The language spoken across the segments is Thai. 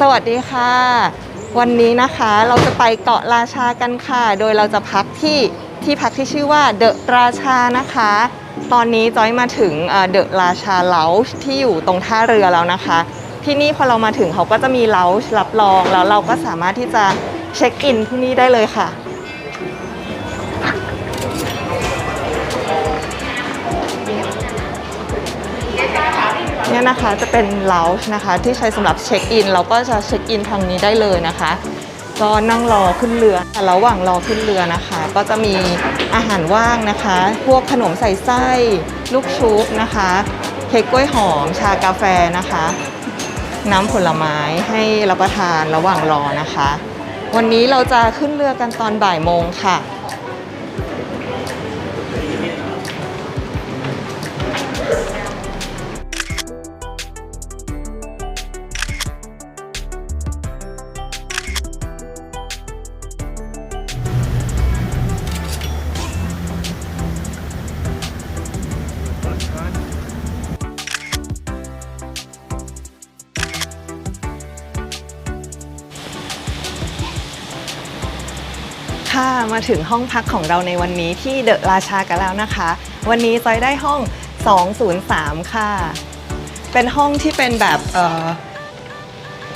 สวัสดีค่ะ วันนี้นะคะเราจะไปเกาะราชากันค่ะ โดยเราจะพักที่ที่พักที่ชื่อว่าเดอะราชานะคะ ตอนนี้จอยมาถึงเดอะราชาเลาส์ที่อยู่ตรงท่าเรือแล้วนะคะ ที่นี่พอเรามาถึงเขาก็จะมีเลาส์รับรองแล้วเราก็สามารถที่จะเช็คอินที่นี่ได้เลยค่ะ เนี่ยนะคะจะเป็น lounge นะคะที่ใช้สำหรับเช็คอินเราก็จะเช็คอินทางนี้ได้เลยนะคะก็นั่งรอขึ้นเรือแต่ระหว่างรอขึ้นเรือนะคะ ก็จะมีอาหารว่างนะคะ พวกขนมใส่ไส้ลูกชุบนะคะเค้กกล้วยหอม ชากาแฟนะคะ น้ำผลไม้ให้รับประทานระหว่างรอนะคะ วันนี้เราจะขึ้นเรือกันตอนบ่ายโมงค่ะ ค่ะมาถึงห้องพักของเราในวันนี้ที่เดอะราชากันแล้วนะคะ วันนี้จอยได้ห้อง 203 ค่ะ เป็นห้องที่เป็นแบบเอ่อ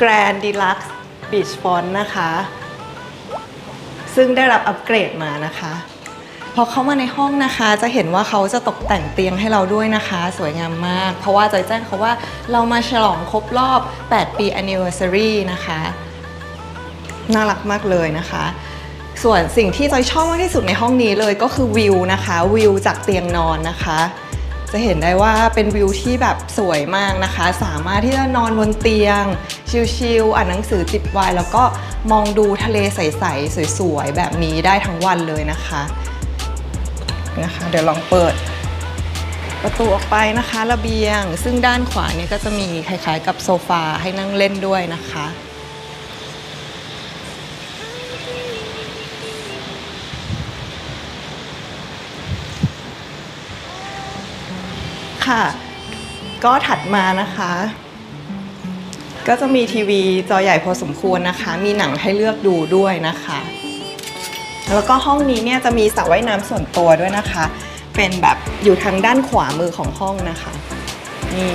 Grand Deluxe Beach Front นะคะ ซึ่งได้รับอัปเกรดมานะคะพอเข้ามาในห้องนะคะจะเห็นว่าเขาจะตกแต่งเตียงให้เราด้วยนะคะ สวยงามมาก เพราะว่าจอยแจ้งเขาว่าเรามาฉลองครบรอบ 8 ปี anniversary นะคะ น่ารักมากเลยนะคะ ส่วนสิ่งที่จอยชอบมากที่สุดในห้องนี้เลยก็คือวิวนะคะวิวจากเตียงนอนนะคะ จะเห็นได้ว่าเป็นวิวที่แบบสวยมากนะคะ สามารถที่จะนอนบนเตียง ชิลๆอ่านหนังสือจิบไวน์แล้วก็มองดูทะเลใสๆสวยๆแบบนี้ได้ทั้งวันเลยนะคะนะคะ เดี๋ยวลองเปิดประตูออกไปนะคะระเบียง ซึ่งด้านขวาเนี่ยก็จะมีคล้ายๆ กับโซฟาให้นั่งเล่นด้วยนะคะ ค่ะ ก็ถัดมานะคะ ก็จะมีทีวีจอใหญ่พอสมควรนะคะ มีหนังให้เลือกดูด้วยนะคะ แล้วก็ห้องนี้เนี่ยจะมีสระว่ายน้ำส่วนตัวด้วยนะคะ เป็นแบบอยู่ทางด้านขวามือของห้องนะคะนี่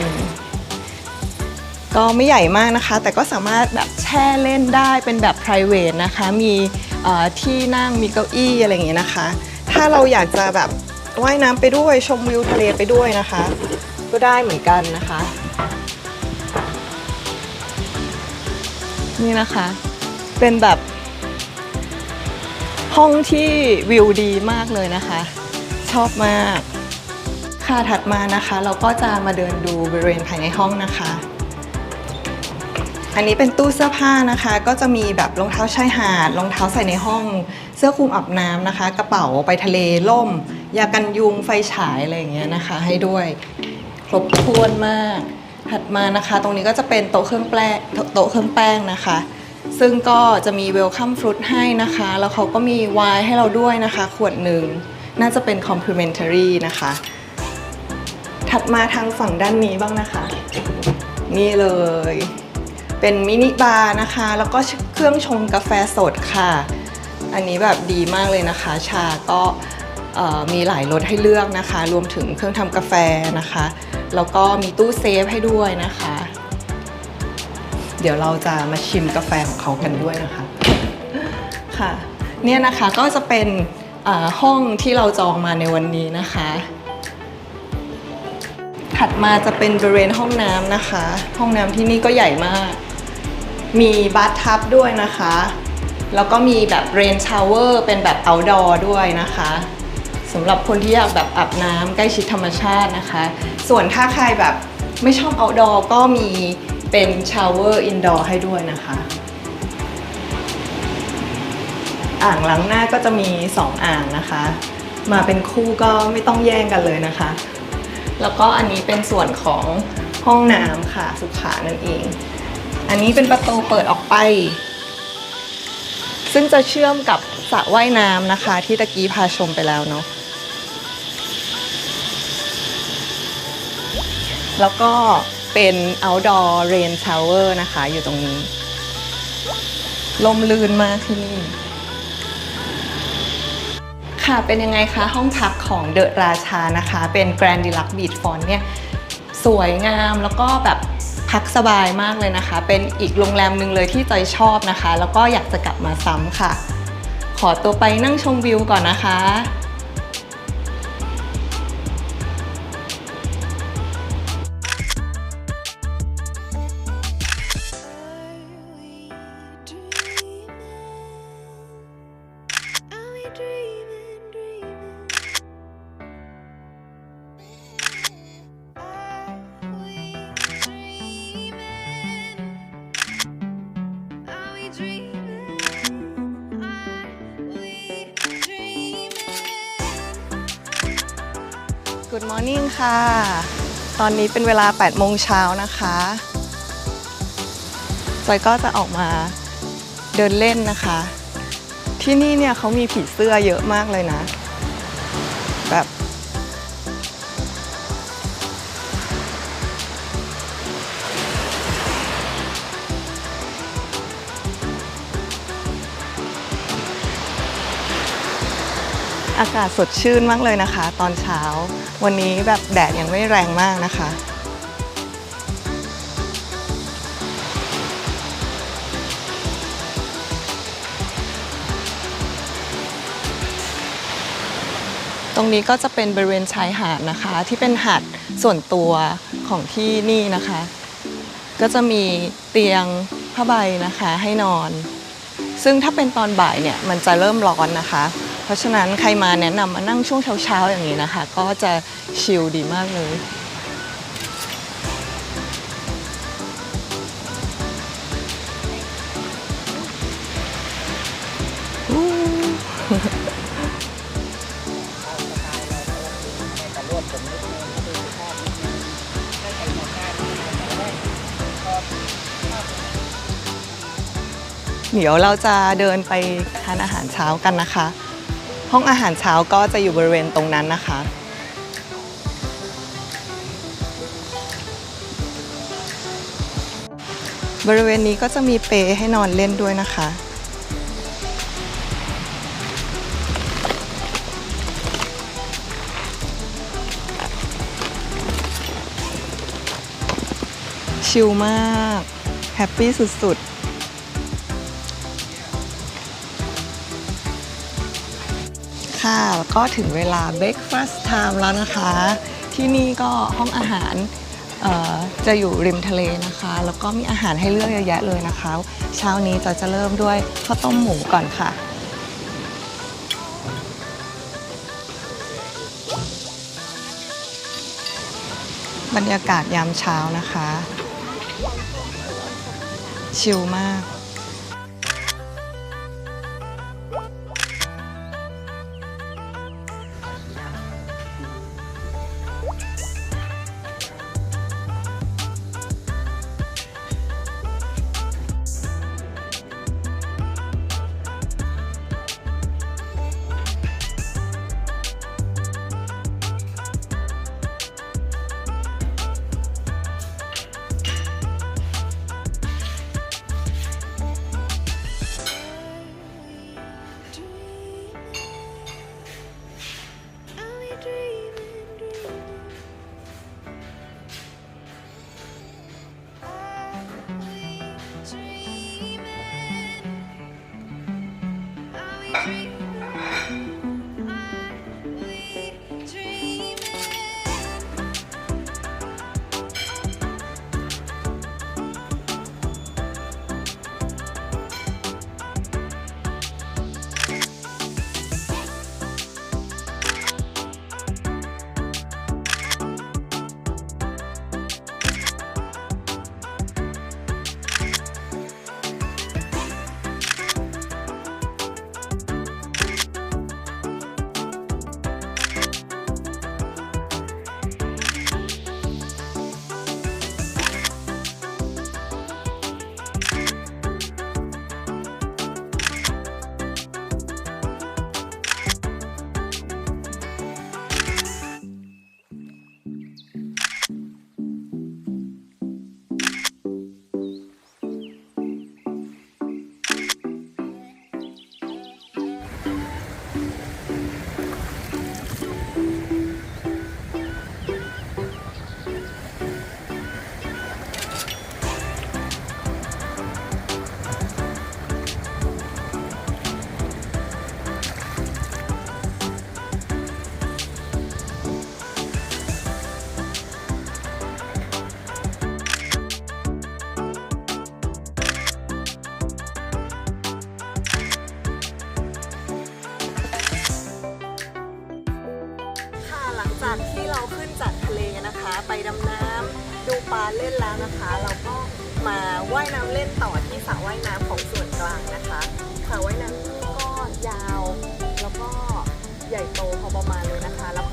ก็ไม่ใหญ่มากนะคะ แต่ก็สามารถแบบแช่เล่นได้เป็นแบบ p r i v a t นะคะ มีที่นั่งมีเก้าอี้อะไรอย่างเงี้ยนะคะ ถ้าเราอยากจะแบบ ว่ายน้ำไปด้วยชมวิวทะเลไปด้วยนะคะ ก็ได้เหมือนกันนะคะ นี่นะคะ เป็นแบบ ห้องที่วิวดีมากเลยนะคะ ชอบมาก ค่ะถัดมานะคะ เราก็จะมาเดินดูบริเวณภายในห้องนะคะอันนี้เป็นตู้เสื้อผ้านะคะ ก็จะมีแบบรองเท้าชายหาดรองเท้าใส่ในห้อง เสื้อคลุมอาบน้ำนะคะ กระเป๋าไปทะเลล่ม ยากันยุงไฟฉายอะไรอย่างเงี้ยนะคะ ให้ด้วยครบถ้วนมาก ถัดมานะคะ ตรงนี้ก็จะเป็นโต๊ะเครื่องแป้งโต๊ะเครื่องแป้งนะคะ ซึ่งก็จะมีเวลคัมฟรุตให้นะคะ แล้วเขาก็มีไวน์ให้เราด้วยนะคะ ขวดหนึ่งน่าจะเป็น complimentary นะคะ ถัดมาทางฝั่งด้านนี้บ้างนะคะ นี่เลย เป็นมินิบาร์นะคะ แล้วก็เครื่องชงกาแฟสดค่ะ อันนี้แบบดีมากเลยนะคะ ชาก็ มีหลายรสให้เลือกนะคะ รวมถึงเครื่องทำกาแฟนะคะ แล้วก็มีตู้เซฟให้ด้วยนะคะ เดี๋ยวเราจะมาชิมกาแฟของเขากันด้วยนะคะ ค่ะ เนี่ยนะคะก็จะเป็นห้องที่เราจองมาในวันนี้นะคะ ถัดมาจะเป็นบริเวณห้องน้ำนะคะ ห้องน้ำที่นี่ก็ใหญ่มาก มีบาร์ทับด้วยนะคะแล้วก็มีแบบเรนชาวเวอร์เป็นแบบ outdoor ด้วยนะคะ สำหรับคนที่อยากแบบอาบน้ำใกล้ชิดธรรมชาตินะคะ ส่วนถ้าใครแบบไม่ชอบ outdoor ก็มีเป็นชาวเวอร์ indoor ให้ด้วยนะคะ อ่างล้างหน้าก็จะมี 2 อ่างนะคะ มาเป็นคู่ก็ไม่ต้องแย่งกันเลยนะคะ แล้วก็อันนี้เป็นส่วนของห้องน้ำค่ะสุขานั่นเอง อันนี้เป็นประตูเปิดออกไป ซึ่งจะเชื่อมกับ สระว่ายน้ำนะคะ ที่ตะกี้พาชมไปแล้วเนาะแล้วก็เป็น outdoor rain shower นะคะ อยู่ตรงนี้ ลมลื่นมากที่นี่ ค่ะเป็นยังไงคะ ห้องพักของเดอะราชานะคะ เป็น Grand Deluxe Beach Front เนี่ย สวยงามแล้วก็แบบพักสบายมากเลยนะคะ เป็นอีกโรงแรมหนึ่งเลยที่จอยชอบนะคะ แล้วก็อยากจะกลับมาซ้ำค่ะ ขอตัวไปนั่งชมวิวก่อนนะคะ Good morning ค่ะ ตอนนี้เป็นเวลา 8 โมงเช้านะคะจอยก็จะออกมาเดินเล่นนะคะ ที่นี่เนี่ยเขามีผีเสื้อเยอะมากเลยนะ อากาศสดชื่นมากเลยนะคะ ตอนเช้า วันนี้แบบแดดยังไม่แรงมากนะคะ ตรงนี้ก็จะเป็นบริเวณชายหาดนะคะ ที่เป็นหาดส่วนตัวของที่นี่นะคะ ก็จะมีเตียงผ้าใบนะคะให้นอน ซึ่งถ้าเป็นตอนบ่ายเนี่ยมันจะเริ่มร้อนนะคะ เพราะฉะนั้นใครมาแนะนำมานั่งช่วงเช้าๆอย่างนี้นะคะ ก็จะชิลดีมากเลย เดี๋ยวเราจะเดินไปทานอาหารเช้ากันนะคะ ห้องอาหารเช้าก็จะอยู่บริเวณตรงนั้นนะคะ บริเวณนี้ก็จะมีเปลให้นอนเล่นด้วยนะคะ ชิลมาก แฮปปี้สุดๆ ค่ะแล้วก็ถึงเวลา breakfast time แล้วนะคะ ที่นี่ก็ห้องอาหารจะอยู่ริมทะเลนะคะ แล้วก็มีอาหารให้เลือกเยอะแยะเลยนะคะ เช้านี้จะจะเริ่มด้วยข้าวต้มหมูก่อนค่ะ บรรยากาศยามเช้านะคะ ชิลมาก ไปดำน้ำดูปลาเล่นแล้วนะคะ เราก็มาว่ายน้ำเล่นต่อที่สระว่ายน้ำของส่วนกลางนะคะสระว่ายน้ำที่นี่ก็ยาว แล้วก็ใหญ่โตพอประมาณเลยนะคะแล้ว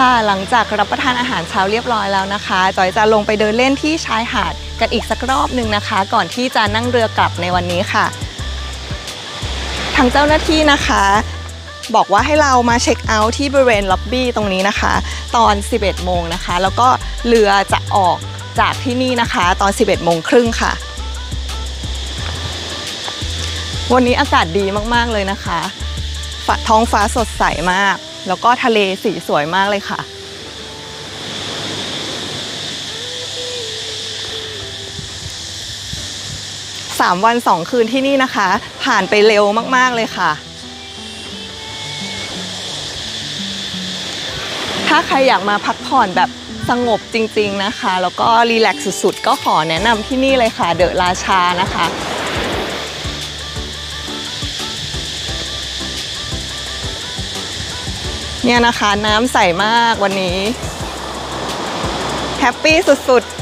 ค่ะ หลังจากรับประทานอาหารเช้าเรียบร้อยแล้วนะคะ จอยจะลงไปเดินเล่นที่ชายหาดกันอีกสักรอบหนึ่งนะคะ ก่อนที่จะนั่งเรือกลับในวันนี้ค่ะ ทางเจ้าหน้าที่นะคะ บอกว่าให้เรามาเช็คเอาท์ที่บริเวณล็อบบี้ตรงนี้นะคะ ตอน 11 โมงนะคะ แล้วก็เรือจะออกจากที่นี่นะคะ ตอน 11 โมงครึ่งค่ะ วันนี้อากาศดีมากๆเลยนะคะ ท้องฟ้าสดใสมาก แล้วก็ทะเลสีสวยมากเลยค่ะ สามวันสองคืนที่นี่นะคะ ผ่านไปเร็วมาก ๆ เลยค่ะ ถ้าใครอยากมาพักผ่อนแบบสงบจริง ๆ นะคะ แล้วก็รีแลกซ์สุด ๆ ก็ขอแนะนำที่นี่เลยค่ะ เดอะราชานะคะ เนี่ยนะคะน้ำใสมากวันนี้ แฮปปี้สุดๆ